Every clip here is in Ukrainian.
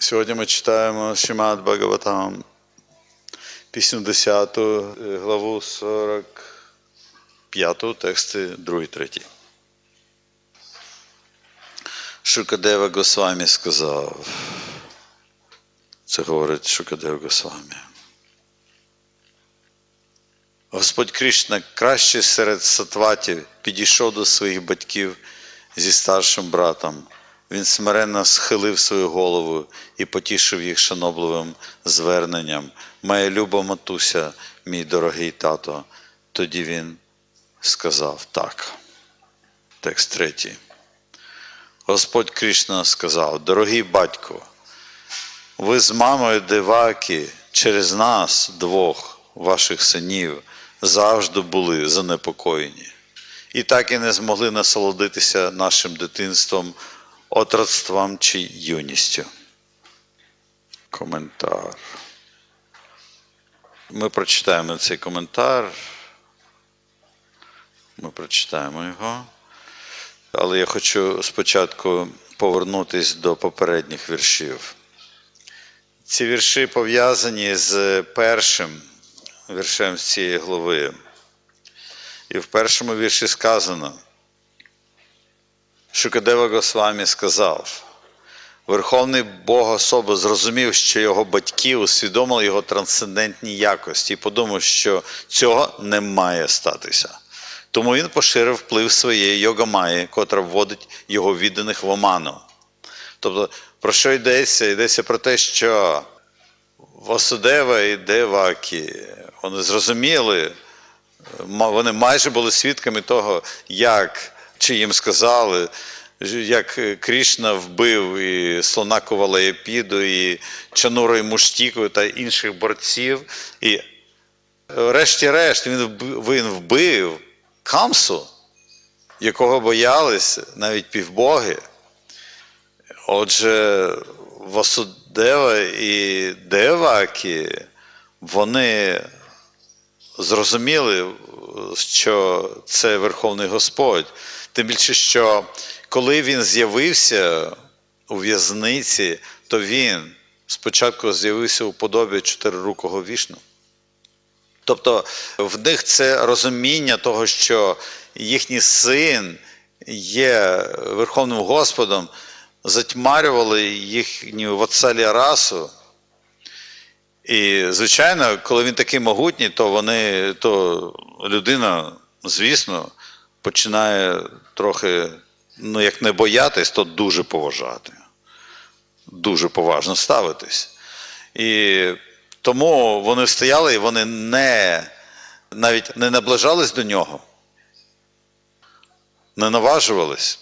Сьогодні ми читаємо Шимат Бхагаватам, пісню 10, е, главу 45, тексти 2, 3. Шукадева Госвамі сказав. Це говорить Шукадева Госвамі. Господь Кришна краще серед сатватів підійшов до своїх батьків зі старшим братом. Він смиренно схилив свою голову і потішив їх шанобливим зверненням. Моя люба матуся, мій дорогий тато. Тоді він сказав так. Текст третій. Господь Кришна сказав: Дорогий батько, ви з мамою Девакі через нас, двох ваших синів, завжди були занепокоєні. І так і не змогли насолодитися нашим дитинством, отродством чи юністю. Коментар. Ми прочитаємо цей коментар. Ми прочитаємо його. Але я хочу спочатку повернутися до попередніх віршів. Ці вірші пов'язані з першим віршем з цієї глави. І в першому вірші сказано, Шукадева Госвамі сказав, Верховний Бог особа зрозумів, що його батьки усвідомили його трансцендентні якості і подумав, що цього не має статися. Тому він поширив вплив своєї йогамаї, котра вводить його відданих в оману. Тобто, про що йдеться? Йдеться про те, що Васудева і Девакі, вони зрозуміли, вони майже були свідками того, як чи їм сказали, як Крішна вбив і слона Ковалеєпіду, і Чануру і Муштіку та інших борців. І решті-решт він вбив, Камсу, якого боялись навіть півбоги. Отже, Васудева і Девакі, вони зрозуміли, що це Верховний Господь. Тим більше, що коли він з'явився у в'язниці, то він спочатку з'явився у подобі чотирирукого вішну. Тобто в них це розуміння того, що їхній син є Верховним Господом, затьмарювали їхню вацалі расу. І, звичайно, коли він такий могутній, то вони, то людина, звісно, починає трохи, ну, як не боятись, то дуже поважати. Дуже поважно ставитись. І тому вони стояли і вони не, навіть не наближались до нього, не наважувались.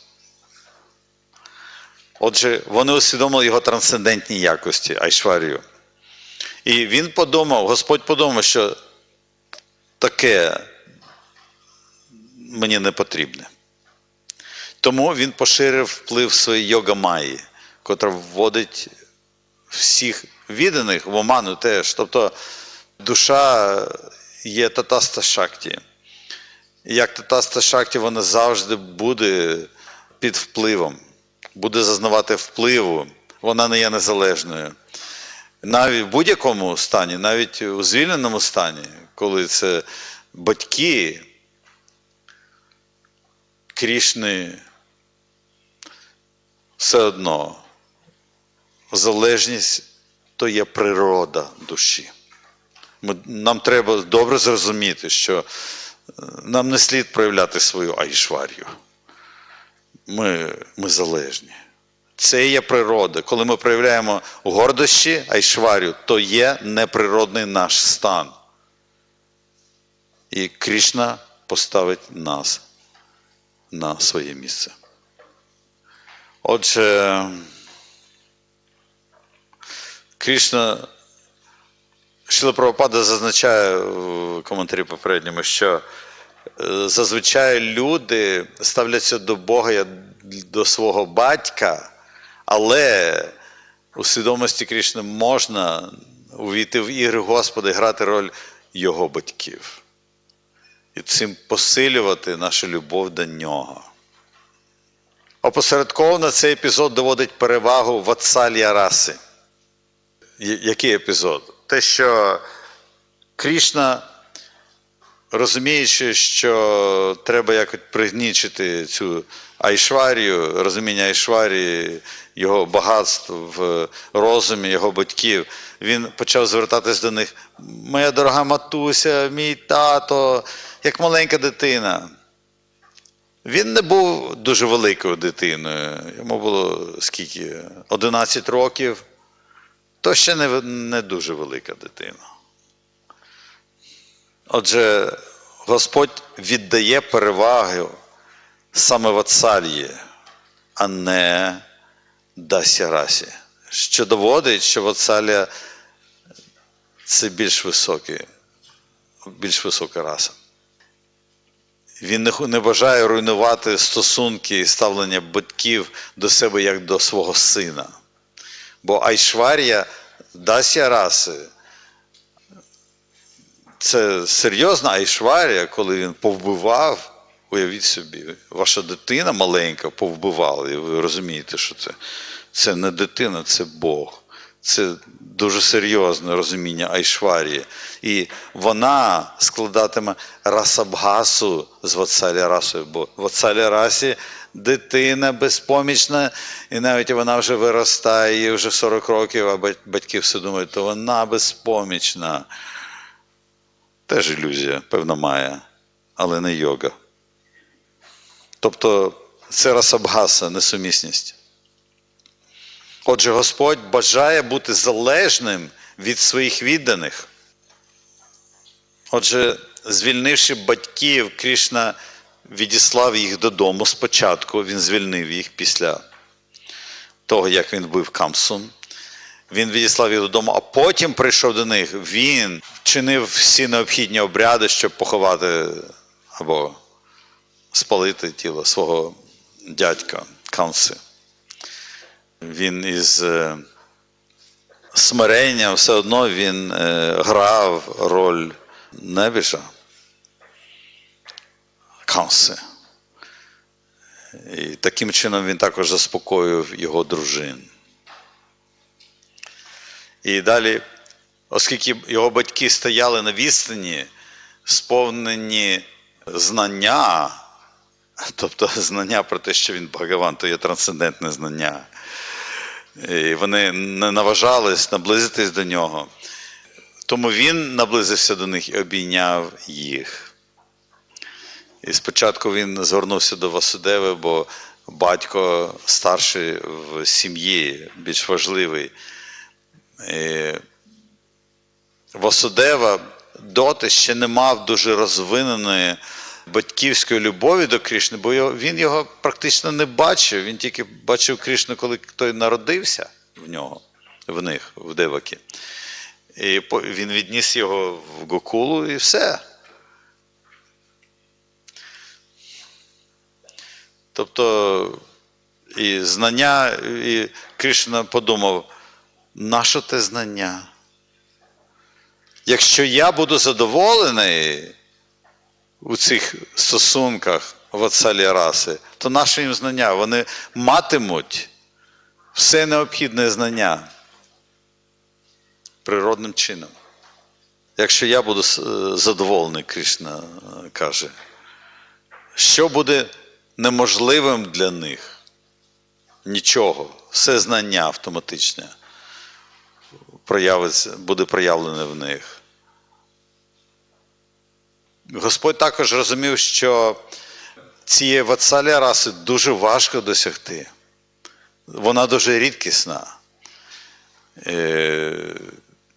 Отже, вони усвідомили його трансцендентні якості Айшварію. І він подумав, Господь подумав, що таке мені не потрібне. Тому він поширив вплив своєї йога Майї, котра вводить всіх відданих в оману теж. Тобто душа є татаста шакті. Як татаста шакті, вона завжди буде під впливом, буде зазнавати впливу, вона не є незалежною. Навіть в будь-якому стані, навіть у звільненому стані, коли це батьки Крішни, все одно залежність то є природа душі. Нам треба добре зрозуміти, що нам не слід проявляти свою айшварію. Ми, Ми залежні. Це є природа. Коли ми проявляємо гордощі, айшварю, то є неприродний наш стан. І Крішна поставить нас на своє місце. Отже, Крішна Шіла Правопада зазначає в коментарі попередньому, що зазвичай люди ставляться до Бога до свого батька, але у свідомості Крішни можна увійти в ігри Господа і грати роль його батьків. І цим посилювати нашу любов до нього. Опосередковано цей епізод доводить перевагу ватсалія раси. який епізод? Те, що Крішна, розуміючи, що треба якось пригнічити цю Айшварію, розуміння Айшварії, його багатств в розумі його батьків, він почав звертатись до них. Моя дорога матуся, мій тато, як маленька дитина. Він не був дуже великою дитиною. Йому було скільки? 11 років. То ще не, не дуже велика дитина. Отже, Господь віддає перевагу саме вацальї, а не дасярасі. Що доводить, що вацалія це більш високий, більш висока раса. Він не, не бажає руйнувати стосунки і ставлення батьків до себе як до свого сина. Бо Айшварія дасya раси. Це серйозна Айшварія, коли він повбивав. Уявіть собі, ваша дитина маленька повбивала, і ви розумієте, що це, це не дитина, це Бог. Це дуже серйозне розуміння Айшварії. І вона складатиме расабгасу з Вацаля расою, бо Вацаля расі дитина безпомічна, і навіть вона вже виростає, їй вже 40 років, а батьки все думають, то вона безпомічна. Теж ілюзія, певно, має, але не йога. Тобто це расабгаса, несумісність. Отже, Господь бажає бути залежним від своїх відданих. Отже, звільнивши батьків, Кришна відіслав їх додому спочатку, він звільнив їх після того, як він вбив Камсун. Він відіслав їх додому, а потім прийшов до них. Він чинив всі необхідні обряди, щоб поховати або спалити тіло свого дядька Камси. Він із е, смиренням все одно він е, грав роль небіжа Камси. І таким чином він також заспокоїв його дружин. І далі, оскільки його батьки стояли на відстані, сповнені знання, тобто знання про те, що він Бхагаван, то є трансцендентне знання. І вони не наважались наблизитись до нього. Тому він наблизився до них і обійняв їх. І спочатку він звернувся до Васудеви, бо батько старший в сім'ї, більш важливий. І Васудева доти ще не мав дуже розвиненої батьківської любові до Крішни, бо він його практично не бачив. Він тільки бачив Крішну, коли той народився в нього, в них, в Девакі. І він відніс його в Гокулу і все. Тобто і знання, і Кришна подумав, нащо те знання? Якщо я буду задоволений у цих стосунках вацалі раси, то наші їм знання, вони матимуть все необхідне знання природним чином. Якщо я буду е, задоволений, Кришна е, каже, що буде неможливим для них? Нічого, все знання автоматичне проявиться, буде проявлене в них. Господь також розумів, що цієї вацалі раси дуже важко досягти. Вона дуже рідкісна. Е,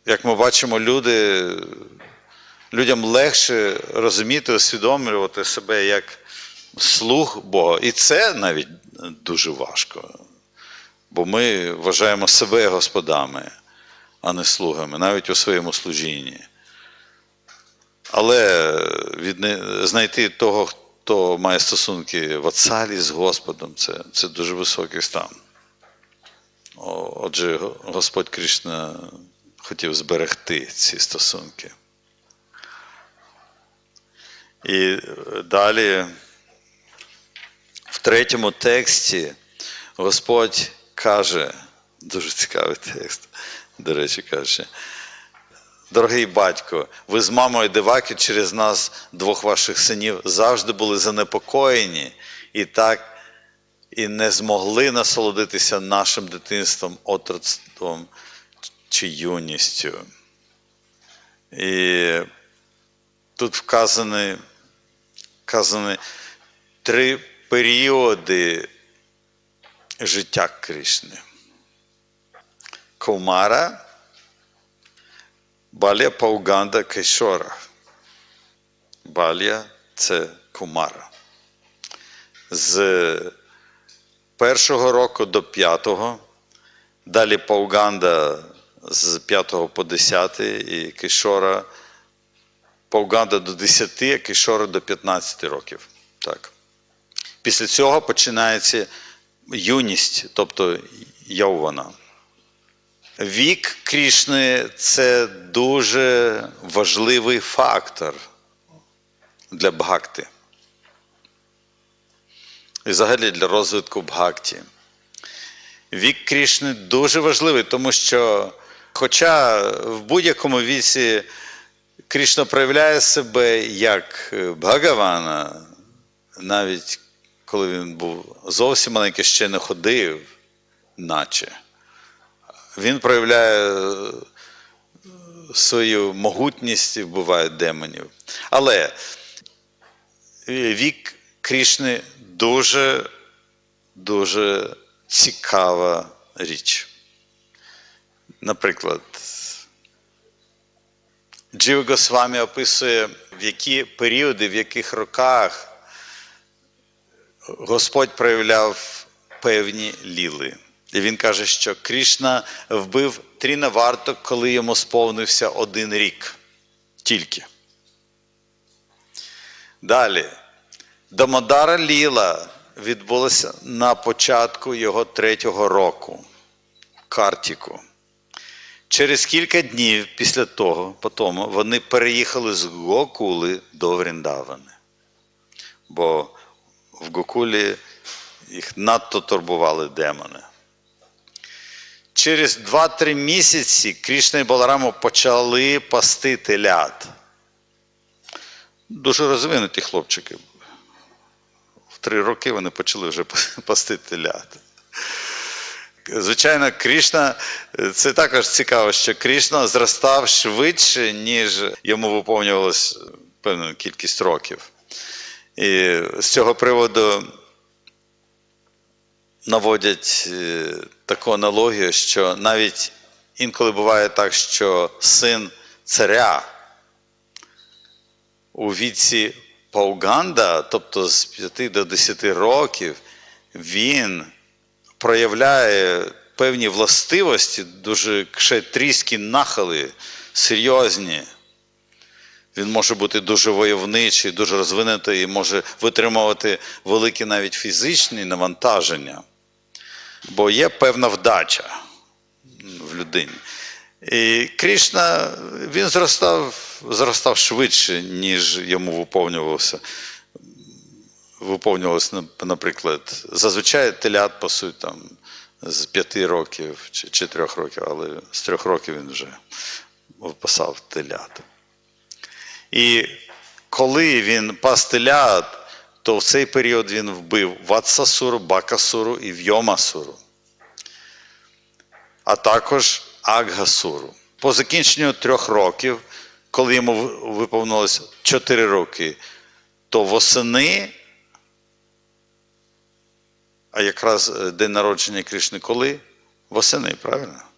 Як ми бачимо, люди, людям легше розуміти, усвідомлювати себе як слуг Бога. І це навіть дуже важко. Бо ми вважаємо себе господами, а не слугами, навіть у своєму служінні. Але відне- знайти того, хто має стосунки в Ацалі з Господом, це, це дуже високий стан. Отже, Господь Кришна хотів зберегти ці стосунки. І далі, в третьому тексті, Господь каже Дуже цікавий текст, до речі кажучи. Дорогий батько, ви з мамою Деваки через нас, двох ваших синів, завжди були занепокоєні і так і не змогли насолодитися нашим дитинством, отроцтвом чи юністю. І тут вказані, вказані три періоди життя Кришни. Кумара, Балія Пауганда Кешора. Балія це Кумара. З першого року до п'ятого, далі Пауганда з 5 по 10 і Кишора Пауганда до 10, а Кишора до 15 років. Так. Після цього починається юність, тобто Яувана. Вік Крішни це дуже важливий фактор для бхакти. І взагалі для розвитку бхакті. Вік Крішни дуже важливий, тому що, хоча в будь-якому віці Крішна проявляє себе як Бхагавана, навіть коли він був зовсім маленький, ще не ходив, наче. Він проявляє свою могутність і вбиває демонів. Але вік Крішни дуже, дуже цікава річ. Наприклад, Джива Госвамі описує, в які періоди, в яких роках Господь проявляв певні ліли. І він каже, що Крішна вбив тріна варток, коли йому сповнився один рік. Тільки. Далі. Дамодара Ліла відбулася на початку його третього року Картіку. Через кілька днів після того, потім, вони переїхали з Гокули до Вріндавани. Бо в Гокулі їх надто турбували демони. Через 2-3 місяці Крішна і Балараму почали пасти телят. Дуже розвинуті хлопчики. В три роки вони почали вже пасти телят. Звичайно, Крішна, це також цікаво, що Крішна зростав швидше, ніж йому виповнювалось певну кількість років. І з цього приводу наводять е, таку аналогію, що навіть інколи буває так, що син царя у віці Пауганда, тобто з 5 до 10 років, він проявляє певні властивості, дуже кшетрійські нахили, серйозні. Він може бути дуже войовничий, дуже розвинутий і може витримувати великі навіть фізичні навантаження. Бо є певна вдача в людині. І Крішна він зростав, зростав швидше, ніж йому виповнювався. Виповнювалося, наприклад, зазвичай телят пасуть там з п'яти років чи чотирьох років, але з трьох років він вже випасав телят. І коли він пастелят, то в цей період він вбив Ватсасуру, Бакасуру і Вйомасуру, а також Аггасуру. По закінченню трьох років, коли йому виповнилось 4 роки, то восени, а якраз день народження Кришни коли? Восени, правильно?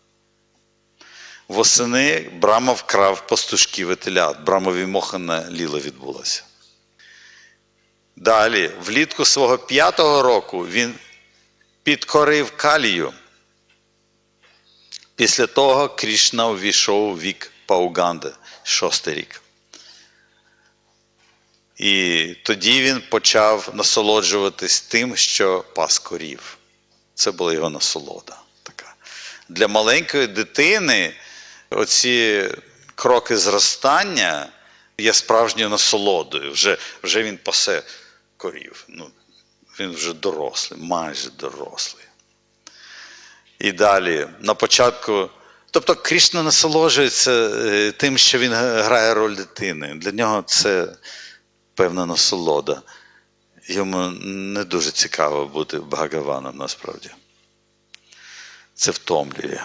Восени Брама вкрав пастушків і телят. Брамові мохана ліла відбулася. Далі, влітку свого п'ятого року він підкорив калію. Після того Крішна увійшов у вік Пауганди, шостий рік. І тоді він почав насолоджуватись тим, що пас корів. Це була його насолода. Така. Для маленької дитини оці кроки зростання є справжньою насолодою. Вже вже він пасе корів. Ну, Він вже дорослий, майже дорослий. І далі, на початку. Тобто Крішна насолоджується е, тим, що він грає роль дитини. Для нього це певна насолода. Йому не дуже цікаво бути Бхагаваном насправді. Це втомлює.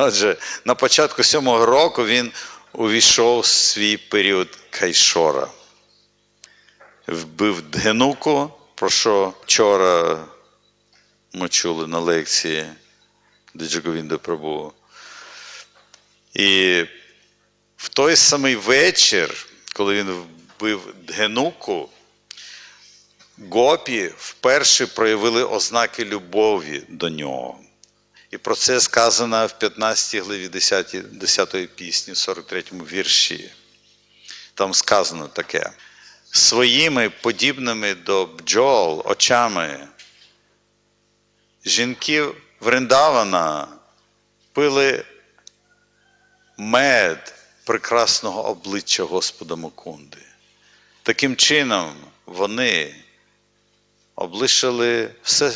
Отже, на початку сьомого року він увійшов в свій період Кайшора. Вбив Дгенуку, про що вчора ми чули на лекції Диджаговінда Прабу. І в той самий вечір, коли він вбив Дгенуку, Гопі вперше проявили ознаки любові до нього. І про це сказано в 15 главі 10, 10 пісні, 43 вірші. Там сказано таке: своїми подібними до бджол очами жінки Вриндавана пили мед прекрасного обличчя Господа Мукунди. Таким чином, вони облишили все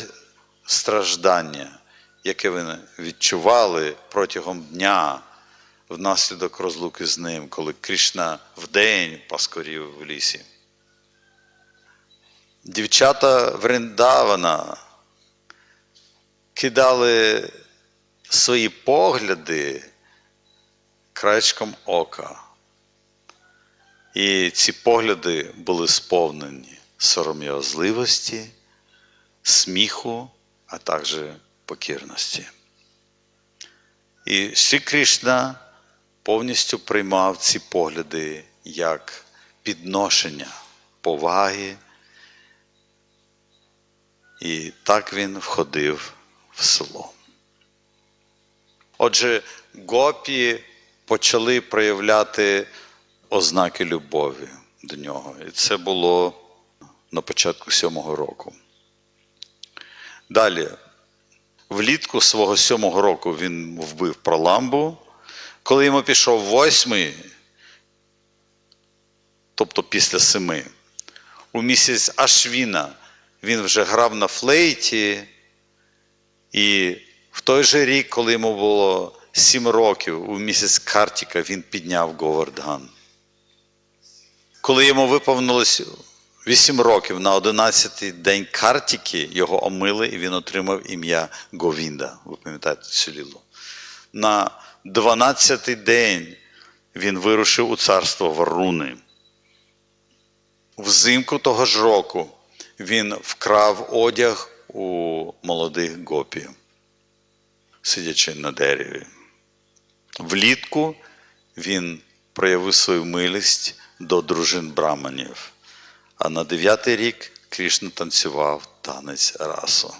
страждання, яке вони відчували протягом дня внаслідок розлуки з ним, коли Кришна вдень паскорів в лісі. Дівчата Вриндавана кидали свої погляди краєчком ока. І ці погляди були сповнені сором'язливості, сміху, а також покірності. І Шрі Кришна повністю приймав ці погляди як підношення поваги, і так він входив в село. Отже, гопі почали проявляти ознаки любові до нього. І це було на початку сьомого року. Далі, влітку свого сьомого року він вбив проламбу. Коли йому пішов восьмий, тобто після семи, у місяць Ашвіна він вже грав на флейті, і в той же рік, коли йому було сім років, у місяць Картіка він підняв Говардган. Коли йому виповнилось 8 років на 11-й день Картіки, його омили, і він отримав ім'я Говінда. Ви пам'ятаєте цю лілу? На 12-й день він вирушив у царство Варуни. Взимку того ж року він вкрав одяг у молодих гопів, сидячи на дереві. Влітку він проявив свою милість до дружин браманів, а на дев'ятий рік Крішна танцював танець расу.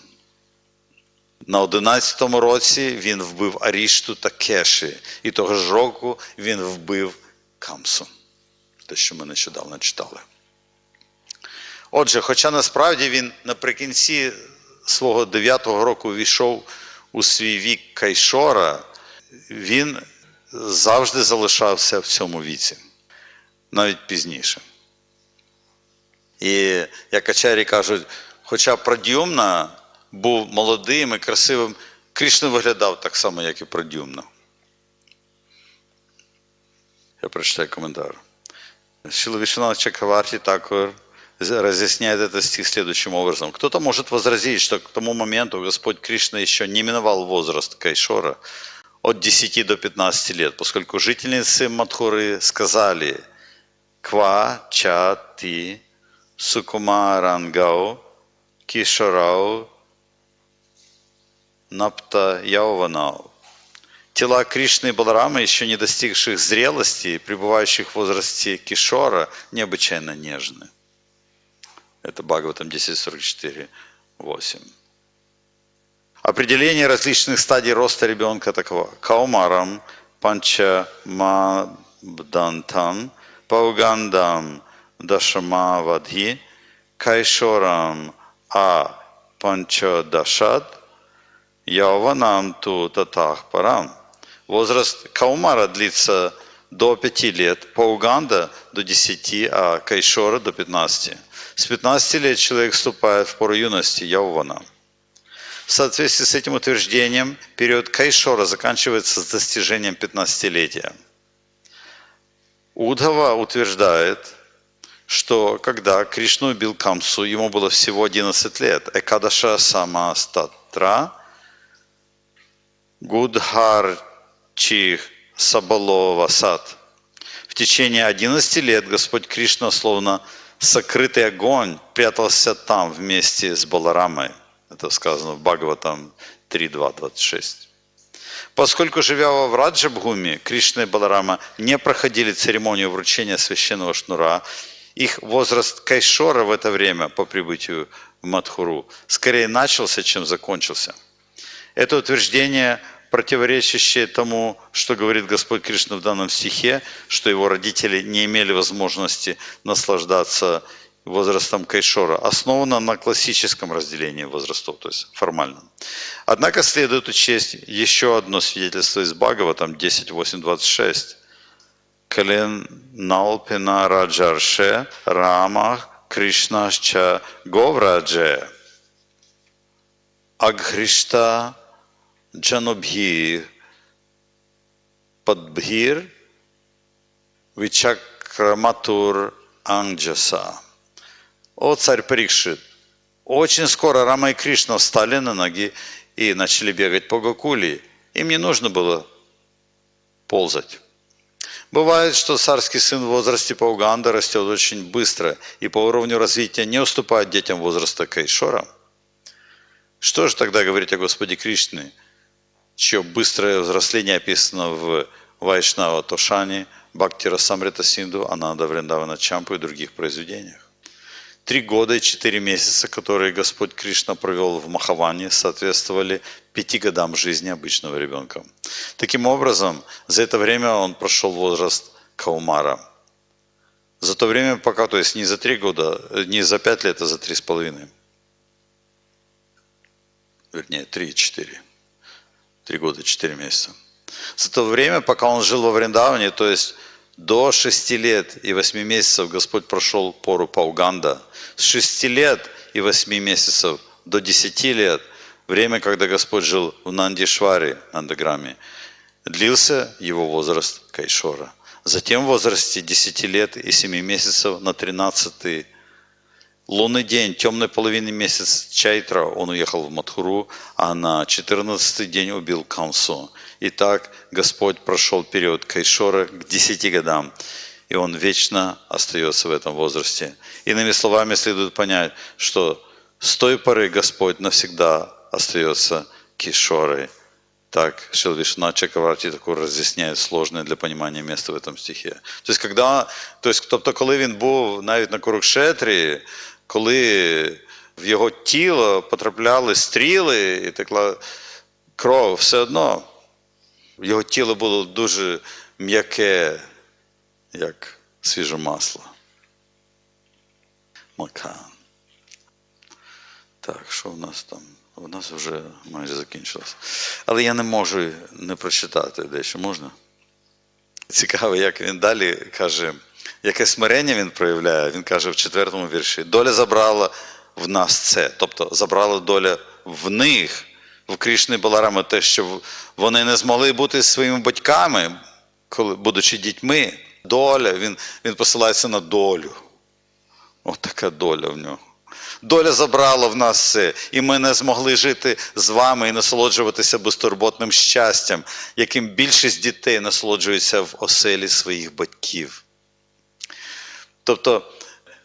На одинадцятому році він вбив Арішту та Кеші, і того ж року він вбив Камсу, те, що ми нещодавно читали. Отже, хоча насправді він наприкінці свого дев'ятого року війшов у свій вік Кайшора, він завжди залишався в цьому віці, навіть пізніше. І як Ачарі кажуть, хоча Прадюмна був молодим і красивим, Кришна виглядав так само, як і Прадюмна. Я прочитаю коментар. Шила Вишнава Чакраварти також разъясняет этот стих следующим образом. Кто-то может возразить, что к тому моменту Господь Кришна еще не миновал возраст Кайшора от 10 до 15 лет, поскольку жительницы Мадхуры сказали «Ква ча ти сукумарангау кишарау напта яуванау». Тела Кришны и Баларама, еще не достигших зрелости, пребывающих в возрасте Кишора, необычайно нежны. Это Бхагаватам 10.44.8. Определение различных стадий роста ребенка таково. Каумарам, панчамабдантам, паугандам, дашамавадхи, кайшорам, а панчадашад, яуванам ту татах парам. Возраст Каумара длится до 5 лет, Пауганда до 10, а Кайшора до 15. С 15 лет человек вступает в пору юности, Яувана. В соответствии с этим утверждением, период Кайшора заканчивается с достижением 15-летия. Удхава утверждает, что когда Кришну убил Камсу, ему было всего 11 лет. Экадаша Самастатра, Гудхарчи Сабалова Сад. В течение 11 лет Господь Кришна, словно сокрытый огонь, прятался там вместе с Баларамой. Это сказано в Бхагаватам 3.2.26. Поскольку, живя во Враджабхуме, Кришна и Баларама не проходили церемонию вручения священного шнура, их возраст Кайшора в это время по прибытию в Мадхуру скорее начался, чем закончился. Это утверждение, противоречащее тому, что говорит Господь Кришна в данном стихе, что его родители не имели возможности наслаждаться возрастом Кайшора, основано на классическом разделении возрастов, то есть формальном. Однако следует учесть еще одно свидетельство из Бхагава, там 10.8.26. Кален Налпина Раджарше Рама Кришнашча Говрадже Агхришта Джанобхир Падбхир Вичакраматур Анджаса. О, царь Парикшит, очень скоро Рама и Кришна встали на ноги и начали бегать по Гокули. Им не нужно было ползать. Бывает, что царский сын в возрасте Пауганда растет очень быстро и по уровню развития не уступает детям возраста Кайшора. Что же тогда говорить о Господе Кришне, чье быстрое взросление описано в Вайшнава Тошани, Бхактира Самрита Синду, Ананда Вриндавана Чампу и других произведениях? Три года и четыре месяца, которые Господь Кришна провел в Махаване, соответствовали пяти годам жизни обычного ребенка. Таким образом, за это время он прошел возраст Каумара. За то время пока, то есть не за три года, не за пять лет, а за три с половиной. Вернее, три четыре. Три года четыре месяца. За то время, пока он жил во Вриндаване, то есть до шести лет и восьми месяцев Господь прошел пору Пауганда. С шести лет и восьми месяцев до десяти лет, время, когда Господь жил в Нандишваре, Нандаграме, длился его возраст Кайшора. Затем в возрасте 10 лет и 7 месяцев на 13 лунный день, темной половины месяц Чайтра, он уехал в Мадхуру, а на 14 день убил Камсу. И так Господь прошел период Кайшора к 10 годам, и он вечно остается в этом возрасте. Иными словами, следует понять, что с той поры Господь навсегда остается Кишорой. Так Шилвишна Чакаварті також роз'ясняє сложне для розуміння місце в цьому стихі. Тобто, когда, тобто, тобто, коли він був навіть на Курукшетрі, коли в його тіло потрапляли стріли і текла кров, все одно його тіло було дуже м'яке, як свіже масло. Макан. Так, що в нас там? У нас вже майже закінчилось. Але я не можу не прочитати дещо. Можна? Цікаво, як він далі каже, яке смирення він проявляє. Він каже в четвертому вірші: доля забрала в нас це. Тобто забрала доля в них, в Крішни Баларами, те, що вони не змогли бути своїми батьками, коли, будучи дітьми. Доля, він, він посилається на долю. От така доля в нього. Доля забрала в нас все, і ми не змогли жити з вами і насолоджуватися безтурботним щастям, яким більшість дітей насолоджується в оселі своїх батьків. Тобто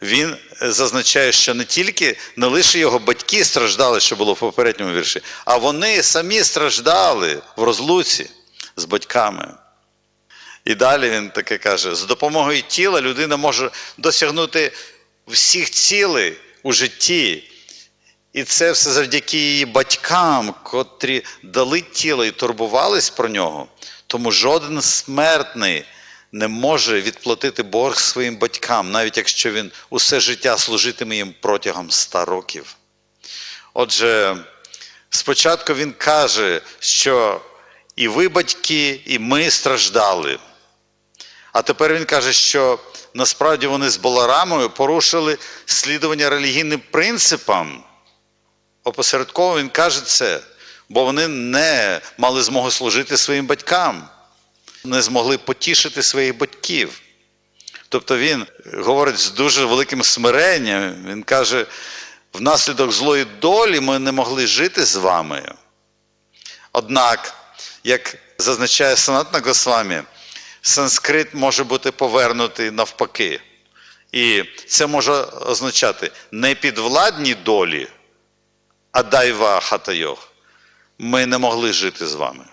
він зазначає, що не тільки не лише його батьки страждали, що було в попередньому вірші, а вони самі страждали в розлуці з батьками. І далі він таке каже: з допомогою тіла людина може досягнути всіх цілей у житті. І це все завдяки її батькам, котрі дали тіло і турбувались про нього. Тому жоден смертний не може відплатити борг своїм батькам, навіть якщо він усе життя служитиме їм протягом ста років. Отже, спочатку він каже, що і ви, батьки, і ми страждали. А тепер він каже, що насправді вони з Баларамою порушили слідування релігійним принципам Опосередково він каже це, бо вони не мали змоги служити своїм батькам, не змогли потішити своїх батьків. Тобто він говорить з дуже великим смиренням. Він каже: внаслідок злої долі ми не могли жити з вами. Однак, як зазначає Санатна Госвамі, санскрит може бути повернутий навпаки. І це може означати не підвладні долі, а дайва хатайох. Ми не могли жити з вами.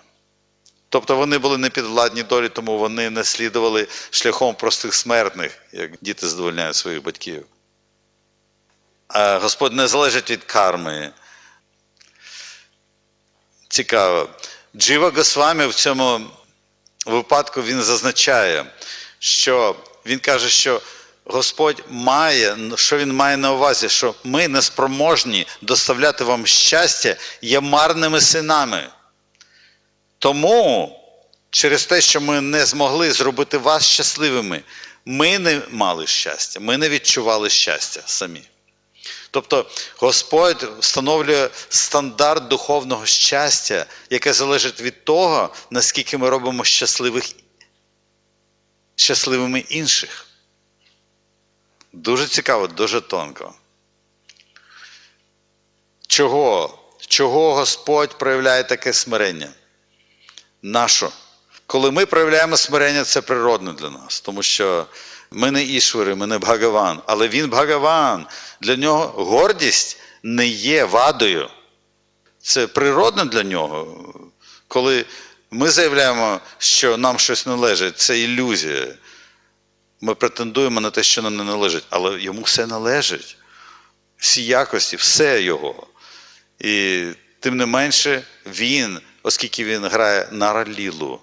Тобто вони були не підвладні долі, тому вони не слідували шляхом простих смертних, як діти задовольняють своїх батьків. А Господь не залежить від карми. Цікаво. Джива Госвамі в цьому випадку він зазначає, що він каже, що Господь має, що він має на увазі, що ми неспроможні доставляти вам щастя, є марними синами. Тому, через те, що ми не змогли зробити вас щасливими, ми не мали щастя, ми не відчували щастя самі. Тобто Господь встановлює стандарт духовного щастя, яке залежить від того, наскільки ми робимо щасливих, щасливими інших. Дуже цікаво, дуже тонко. Чого? Чого Господь проявляє таке смирення? Нащо? Коли ми проявляємо смирення, це природно для нас, тому що ми не ішвари, ми не Бхагаван, але він Бхагаван. Для нього гордість не є вадою. Це природно для нього. Коли ми заявляємо, що нам щось належить, це ілюзія. Ми претендуємо на те, що нам не належить, але йому все належить. Всі якості, все його. І тим не менше, він, оскільки він грає на ралілу,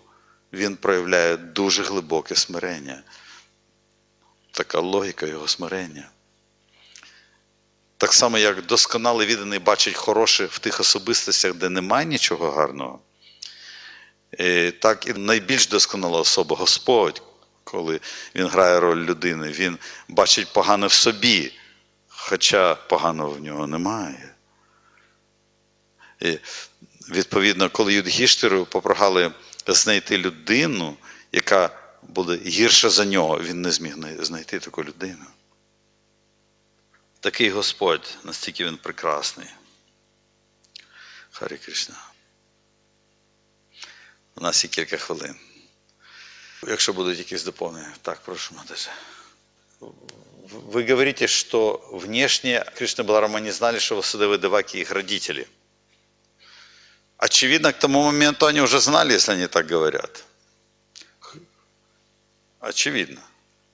він проявляє дуже глибоке смирення. Така логіка його смирення. Так само, як досконалий відданий бачить хороше в тих особистостях, де немає нічого гарного, так і найбільш досконала особа Господь, коли він грає роль людини, він бачить погане в собі, хоча поганого в нього немає. І, відповідно, коли Юдгіштиру попрогали знайти людину, яка буде гірша за нього, він не зміг знайти таку людину. Такий Господь, настільки він прекрасний. Харі Кришна. У нас є кілька хвилин. Якщо будуть якісь доповнення, так, прошу Матежа. Вы говорите, что внешне Кришна Баларама не знали, что Васудевы Деваки их родители. Очевидно, к тому моменту они уже знали, если они так говорят. Очевидно.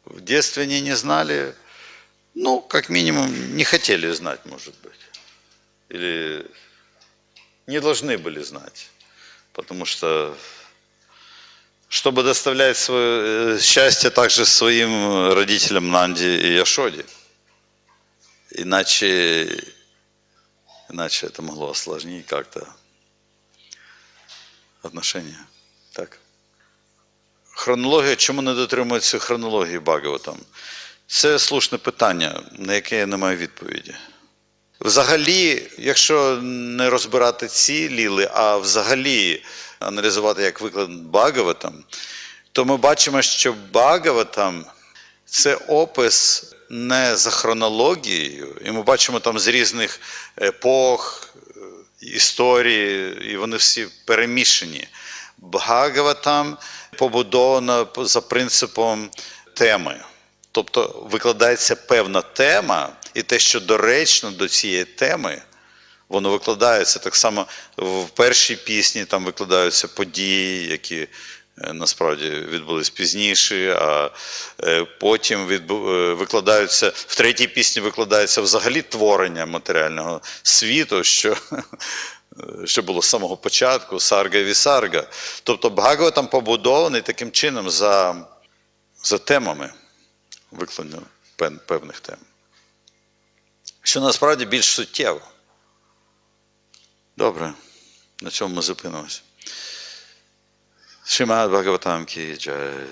В детстве они не знали, ну, как минимум, не хотели знать, может быть. Или не должны были знать. Потому что, чтобы доставлять свое э, счастье также своим родителям Нанди и Яшоде. Иначе, иначе это могло осложнить как-то отношения. Так. Хронологія, чому не дотримується хронології Багаватам? Це слушне питання, на яке я не маю відповіді. Взагалі, якщо не розбирати ці ліли, а взагалі аналізувати як виклад Багаватам, то ми бачимо, що Багаватам це опис не за хронологією, і ми бачимо там з різних епох, історії, і вони всі перемішані. Бхагаватам побудовано за принципом теми. Тобто викладається певна тема, і те, що доречно до цієї теми, воно викладається так само в першій пісні, там викладаються події, які насправді відбулись пізніше, а потім відбу... викладаються в третій пісні викладається взагалі творення матеріального світу, що що було з самого початку, сарга і вісарга. Тобто Бхагаватам побудований таким чином за, за темами викладення певних тем. Що насправді більш суттєво. Добре, на цьому ми зупинимося. श्रीमद् भगवतां की जय